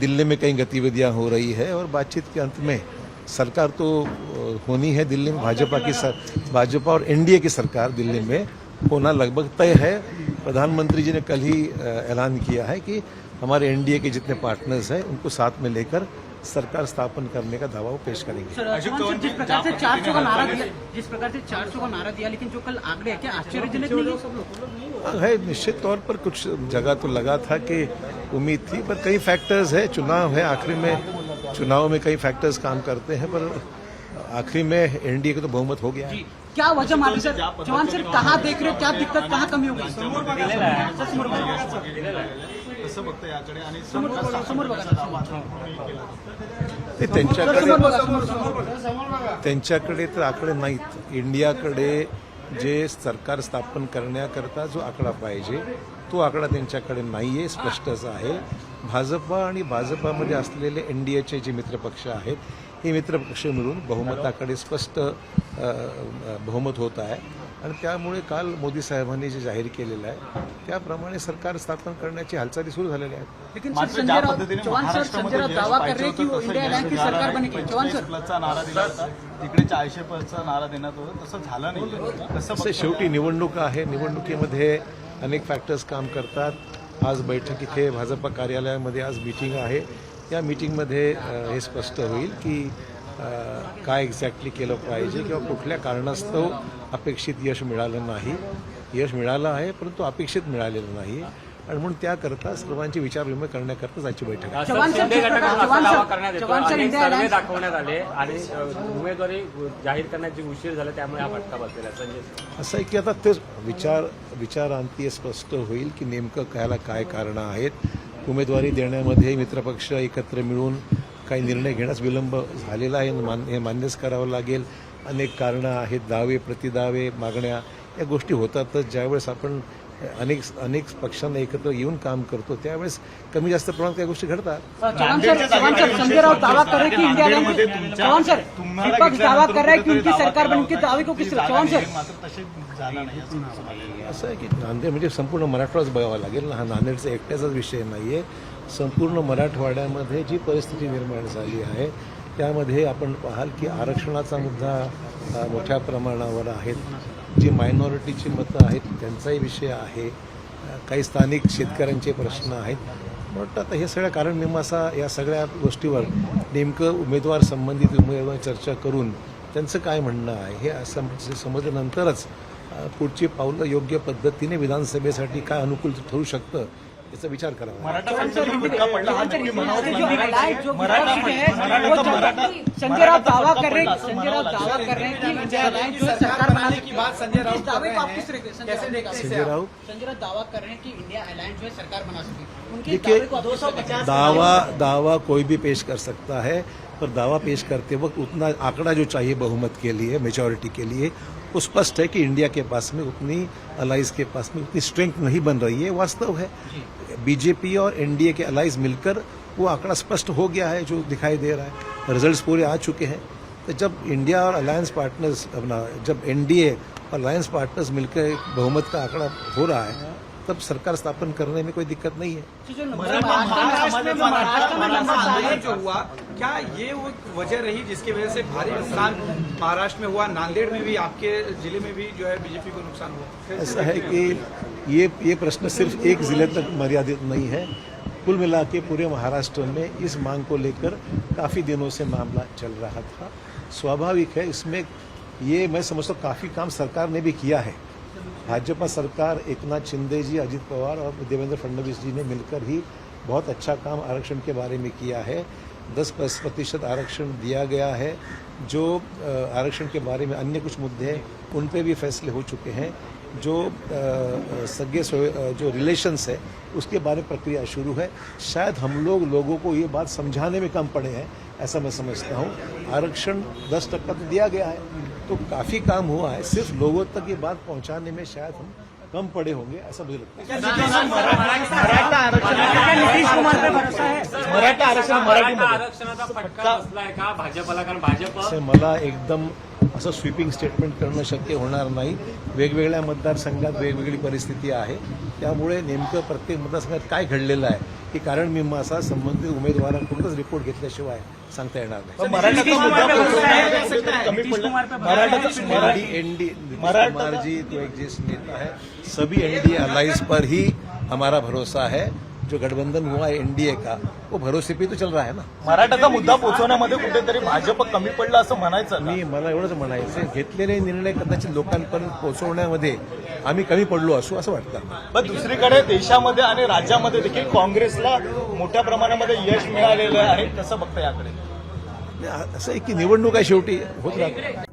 दिल्ली में कई गतिविधियाँ हो रही है और बातचीत के अंत में सरकार तो होनी है दिल्ली में भाजपा की सर, भाजपा और एनडीए की सरकार दिल्ली में होना लगभग तय है। प्रधानमंत्री जी ने कल ही ऐलान किया है कि हमारे एनडीए के जितने पार्टनर्स हैं उनको साथ में लेकर सरकार स्थापन करने का दावा वो पेश करेंगे। सर जिस प्रकार से चार सौ का नारा दिया जिस प्रकार से चार सौ का नारा दिया लेकिन जो कल आंकड़े क्या आश्चर्यजनक नहीं है? है निश्चित तौर पर कुछ जगह तो लगा था कि उम्मीद थी पर कई फैक्टर्स है चुनाव है। आखिरी में चुनाव में कई फैक्टर्स काम करते हैं पर आखिरी में एनडीए का तो बहुमत हो गया है। क्या वजह मानते सर? चौहान सर कहाँ देख रहे हो? क्या दिक्कत कहाँ कमी हो गई. कसं बघतं याकडे आणि समोर त्यांच्याकडे त्यांच्याकडे तर आकडे नाहीत. इंडियाकडे जे सरकार स्थापन करण्याकरता जो आकडा पाहिजे तो आकडा त्यांच्याकडे नाही आहे स्पष्टच आहे. भाजपा आणि भाजपामध्ये असलेले एन डी एचे जे मित्रपक्ष आहेत हे मित्रपक्ष मिळून बहुमताकडे स्पष्ट बहुमत होत आहे. आणि त्यामुळे काल मोदी साहेबांनी जे जाहीर केलेलं आहे त्याप्रमाणे सरकार स्थापन करण्याची हालचाली सुरू झालेल्या आहेत. लेकिन सर मात्र संजय ज्या राउत पद्धतीने चौहान सर संजय महाराष्ट्रामध्ये राउत यश दावा कर पाहिजे रहे कि होतं वो तसं इंडिया यश अलायंस की मिळालं सरकार नाही. बनेगी? चौहान 45 सर प्लसचा नारा दिला होता तिकडे चारशे प्लसचा नारा देण्यात होता तसं झालं नाही. कसं असं बघता? शेवटी निवडणूक आहे. निवडणुकीमध्ये अनेक फॅक्टर्स काम करतात. आज बैठक इथे भाजपा कार्यालयामध्ये आज मीटिंग आहे. या मीटिंगमध्ये हे स्पष्ट होईल की काय एक्झॅक्टली केलं पाहिजे किंवा कुठल्या कारणास्तव अपेक्षित यश मिळालं नाही. यश मिळालं आहे परंतु अपेक्षित मिळालेलं नाही. आणि म्हणून त्याकरता सर्वांची विचारविनिमय करण्याकरता आजची बैठक सर्वे दाखवण्यात आले आणि उमेदवारी जाहीर करण्याची उशीर झाला त्यामुळे हा फटका बसलेला असं आहे की आता ते विचार विचारांती स्पष्ट होईल की नेमकं कायला काय कारणं आहेत. उमेदवारी देण्यामध्ये मित्रपक्ष एकत्र मिळून काही निर्णय घेण्यास विलंब झालेला आहे मान हे मान्यच करावं लागेल. अनेक कारणं आहेत दावे प्रतिदावे मागण्या या गोष्टी होतातच. ज्यावेळेस आपण अनेक अनेक पक्षांना एकत्र येऊन काम करतो त्यावेळेस कमी जास्त प्रमाणात काही गोष्टी घडतात. चौहान सर चौहान सर संजय राउत दावा कर रहे हैं कि इंडिया अलायंस चौहान सर विपक्ष दावा कर रहा है कि उनकी सरकार बनेगी उनके दावे को किस चौहान सर. मात्र तसे झालं नाही असं आहे. आहे की नांदेड म्हणजे संपूर्ण मराठवाडाच बघावा लागेल ना. हा नांदेडचा एकट्याचाच विषय नाही आहे संपूर्ण मराठवाड्यामध्ये जी परिस्थिती निर्माण झाली आहे त्यामध्ये आपण पाहाल की आरक्षणाचा मुद्दा मोठ्या प्रमाणावर आहेत जी मायनॉरिटीची मतं आहेत त्यांचाही विषय आहे. काही स्थानिक शेतकऱ्यांचे प्रश्न आहेत. मला वाटतं आता हे सगळ्या कारण मीमांसा या सगळ्या गोष्टीवर नेमकं उमेदवार संबंधित उमेदवार चर्चा करून त्यांचं काय म्हणणं आहे हे असं म्हणजे समजल्यानंतरच पुढची पावलं योग्य पद्धतीने विधानसभेसाठी काय अनुकूल ठरू शकतं याचा विचार करा. संजय राव दावा कर रहे संजय राव दावा कर रहे हैं कि सरकार बनाने की बात संजय राव दावे को आप किस संजय राव संजय राव दावा कर रहे हैं कि इंडिया अलायंस में सरकार बना सके। उनके दावे को दावा दावा कोई भी पेश कर सकता है। पर दावा पेश करते वक्त उतना आंकड़ा जो चाहिए बहुमत के लिए मेजॉरिटी के लिए वो स्पष्ट है कि इंडिया के पास में उतनी अलाइज के पास में उतनी स्ट्रेंथ नहीं बन रही है वास्तव है। बीजेपी और एनडीए के अलाइज मिलकर वो आंकड़ा स्पष्ट हो गया है जो दिखाई दे रहा है। रिजल्ट्स पूरे आ चुके हैं। तो जब इंडिया और अलायंस पार्टनर्स अपना जब एनडीए और अलायंस पार्टनर्स मिलकर बहुमत का आंकड़ा हो रहा है तब सरकार स्थापन करने में कोई दिक्कत नहीं है। क्या ये वो वजह रही जिसकी वजह से भारी नुकसान महाराष्ट्र में हुआ नांदेड़ में भी आपके ज़िले में भी जो है बीजेपी को नुकसान हुआ? ऐसा है कि ये ये प्रश्न सिर्फ़ एक ज़िले तक मर्यादित नहीं है। कुल मिला के पूरे महाराष्ट्र में इस मांग को लेकर काफ़ी दिनों से मामला चल रहा था। स्वाभाविक है इसमें ये मैं समझता हूँ काफ़ी काम सरकार ने भी किया है। भाजपा सरकार एक नाथ शिंदे जी अजित पवार और देवेंद्र फडणवीस जी ने मिलकर ही बहुत अच्छा काम आरक्षण के बारे में किया है। दस प्रतिशत आरक्षण दिया गया है, जो आरक्षण के बारे में अन्य कुछ मुद्दे हैं, उन पे भी फैसले हो चुके हैं। जो सगे जो रिलेशंस है, उसके बारे में प्रक्रिया शुरू है। शायद हम लोग लोगों को ये बात समझाने में कम पड़े हैं, ऐसा मैं समझता हूँ। आरक्षण दस टक्का तो दिया गया है तो काफ़ी काम हुआ है। सिर्फ़ लोगों तक ये बात पहुँचाने में शायद हम कम पड़े होंगे ऐसा मुझे लगता है। नीतीश कुमार पे भरोसा है? मराठा आरक्षण आरक्षणाचा फटका बसलाय का भाजपला? कारण भाजप असे मला एकदम असं स्वीपिंग स्टेटमेंट करणं शक्य होणार नाही. वेगवेगळ्या मतदारसंघात वेगवेगळी परिस्थिती आहे. त्यामुळे नेमकं प्रत्येक मतदारसंघात काय घडलेलं आहे? ही कारण मीमांसा संबंधित उमेदवारांकडूनच रिपोर्ट घेतल्याशिवाय सांगता येणार नाही. जी तो एक ज्येष्ठ नेता है सभी एनडीए अलायंस पर ही हमारा भरोसा है. जो गठबंधन हुआ है एनडीए का वो भरोसे पे तो चल रहा है ना. मराठाचा मुद्दा पोहोचवण्यामध्ये कुठेतरी भाजप कमी पडलं असं म्हणायचं का? मी मला एवढंच म्हणायचं घेतलेले निर्णय कदाचित लोकांपर्यंत पोहोचवण्यामध्ये आम्ही कमी पडलो असू असं वाटतं पण दुसरीकडे देशामध्ये आणि राज्यामध्ये देखील काँग्रेसला मोठ्या प्रमाणामध्ये यश मिळालेलं आहे कसं बघता याकडे. असं आहे की निवडणूक आहे शेवटी होत राहते.